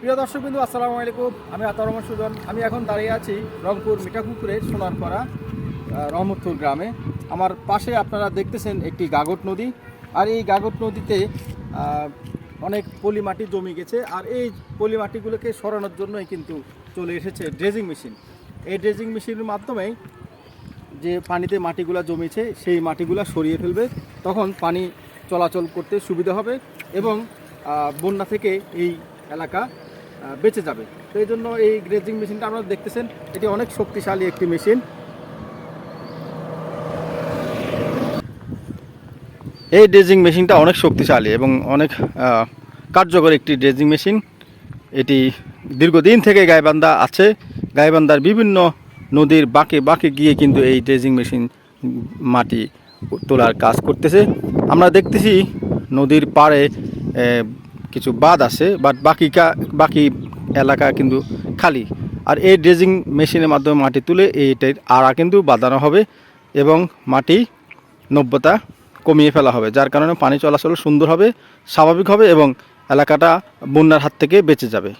প্রিয় দর্শক বিন্দু আসসালামু আলাইকুম। আমি আতর রহমান সুজন। আমি এখন দাঁড়িয়ে আছি রংপুর মিঠাপুকুরের সোনারপাড়া রহমতপুর গ্রামে। আমার পাশে আপনারা দেখতেছেন একটি গাগট নদী। আর এই গাগট নদীতে অনেক পলি মাটি জমে গেছে। আর এই পলি মাটিগুলোকে সরানোর জন্যই কিন্তু চলে এসেছে ড্রেজিং মেশিন। এই ড্রেজিং মেশিনের মাধ্যমেই যে পানিতে মাটিগুলো জমেছে, সেই মাটিগুলো সরিয়ে ফেলবে। তখন পানি চলাচল করতে সুবিধা হবে এবং বন্যা থেকে এই এলাকা বেঁচে যাবে। তো এই জন্য এই গ্রেজিং মেশিনটা আপনারা দেখতেছেন, এটি অনেক শক্তিশালী একটি মেশিন এই ড্রেজিং মেশিনটা অনেক শক্তিশালী এবং অনেক কার্যকর একটি ড্রেজিং মেশিন এটি দীর্ঘদিন থেকে গাইবান্ধা আছে। গাইবান্ধার বিভিন্ন নদীর বাঁকে বাঁকে গিয়ে কিন্তু এই ড্রেজিং মেশিন মাটি তোলার কাজ করতেছে। আমরা দেখতেছি নদীর পাড়ে কিছু বাদ আছে বাট বাকি বাকি এলাকা কিন্তু খালি। আর এই ড্রেজিং মেশিনের মাধ্যমে মাটি তুলে এইটার আড়া কিন্তু বাঁধানো হবে এবং মাটি নব্যতা কমিয়ে ফেলা হবে, যার কারণে পানি চলাচল সুন্দর হবে, স্বাভাবিক হবে এবং এলাকাটা বন্যার হাত থেকে বেঁচে যাবে।